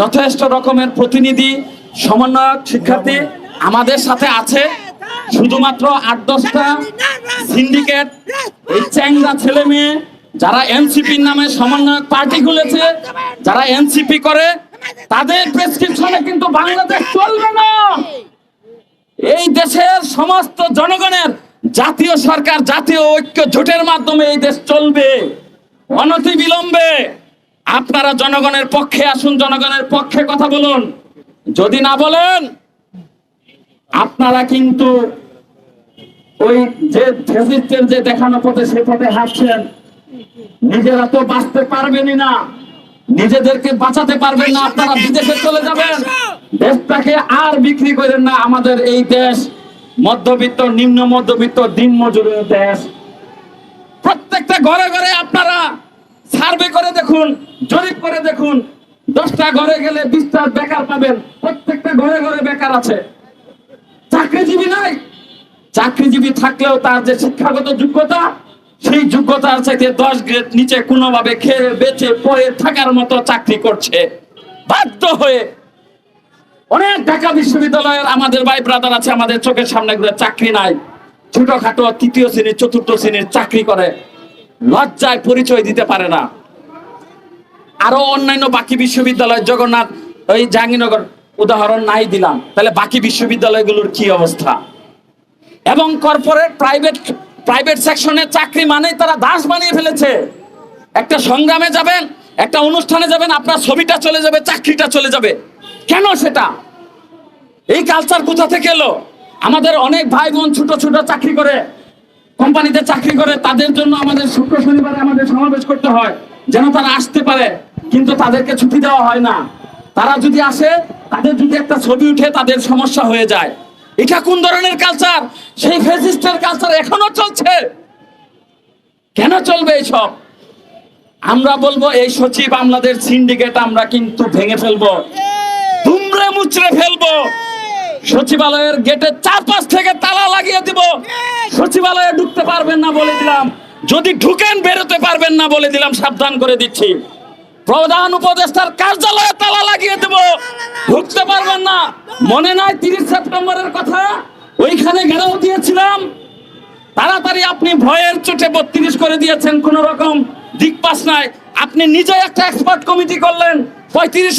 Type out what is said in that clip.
যথেষ্ট রকমের প্রতিনিধি, সমন্বয়ক, শিক্ষার্থী আমাদের সাথে আছে। শুধুমাত্র আট দশটা সিন্ডিকেট, এই চ্যাংরা ছেলে মেয়ে, যারা এনসিপির নামে সমন্বয়ক পার্টি খুলেছে, যারা এনসিপি করে, তাদের প্রেসক্রিপশনে কিন্তু বাংলাদেশ চলবে না। এই দেশের সমস্ত জনগণের জাতীয় সরকার, জাতীয় ঐক্য জোটের মাধ্যমে এই দেশ চলবে। অনতি বিলম্বে আপনারা জনগণের পক্ষে আসুন, জনগণের পক্ষে কথা বলুন। যদি না বলেন, আপনারা কিন্তু ওই যে ফেসিস্টের যে দেখানো পথে, সে পথে হাঁটছেন। নিজেরা তো বাঁচতে পারবেনই না। নিজেদেরকে বাঁচাতে পারবেন না, আপনারা বিদেশে চলে যাবেন। দেশটাকে আর বিক্রি করেন না, আমাদের এই দেশ। মধ্যবিত্ত, নিম্ন মধ্যবিত্ত, দিন মজুরের দেশ। প্রত্যেকটা ঘরে ঘরে আপনারা করে দেখুন, জরিপ করে দেখুন, দশটা ঘরে গেলে বিশটা বেকার পাবেন, প্রত্যেকটা ঘরে ঘরে বেকার আছে। চাকরিজীবী নাই। চাকরিজীবী থাকলেও তার যে শিক্ষাগত যোগ্যতা, সেই যোগ্যতার চাইতে দশ গ্রেড নিচে কোনোভাবে খেয়ে, বেঁচে, পড়ে থাকার মতো চাকরি করছে। বাধ্য হয়ে অনেক ঢাকা বিশ্ববিদ্যালয়ের আমাদের ভাই ব্রাদার আছে, আমাদের চোখের সামনে চাকরি নাই। ছোটখাটো তৃতীয় শ্রেণির, চতুর্থ শ্রেণির চাকরি করে। লজ্জায় পরিচয় দিতে পারে না। আরও অন্যান্য বাকি বিশ্ববিদ্যালয়, জগন্নাথ, ওই জাহাঙ্গীরনগর, উদাহরণ নাই দিলাম। তাহলে বাকি বিশ্ববিদ্যালয়গুলোর কি অবস্থা? এবং কর্পোরেট, প্রাইভেট প্রাইভেট সেকশনে চাকরি মানেই তারা দাস বানিয়ে ফেলেছে। একটা সংগ্রামে যাবেন, একটা অনুষ্ঠানে যাবেন, আপনার ছবিটা চলে যাবে, চাকরিটা চলে যাবে। কেন সেটা? এই কালচার কোথা থেকে এলো? আমাদের অনেক ভাই বোন ছোট ছোট চাকরি করে, কোম্পানিতে চাকরি করে, তাদের জন্য আমাদের শুক্র শনিবারে আমাদের সমাবেশ করতে হয়, যেন তারা আসতে পারে। কিন্তু তাদেরকে ছুটি দেওয়া হয় না। তারা যদি আসে, তাদের যদি একটা ছবি উঠে তাদের সমস্যা হয়ে যায়। এটা কোন ধরনের কালচার সেই ফেসিস্টের কালচার এখনও চলছে। কেন চলবে এইসব আমরা বলব, এই সচিব আমলাদের সিন্ডিকেট আমরা কিন্তু ভেঙে ফেলব। দুমড়ে মুচড়ে ফেলব। সচিবালয়ের গেটে চার পাঁচ থেকে তালা লাগিয়ে দিব। সচিবালয়ে ঢুকতে পারবেন না বলে দিলাম। যদি ঢুকেন, বেরোতে পারবেন না বলে দিলাম। সাবধান করে দিচ্ছি। প্রধান উপদেষ্টার কার্যালয়ে তালা লাগিয়ে দেব। ঢুকতে পারবেন না। মনে নাই তিরিশ সেপ্টেম্বরের কথা? ওইখানে ঘেরাও দিয়েছিলাম। তাড়াতাড়ি আপনি ভয়ের চোটে বত্রিশ করে দিয়েছেন কোন রকম দিক পাস নাই। আপনি নিজে একটা এক্সপার্ট কমিটি করলেন। পঁয়ত্রিশ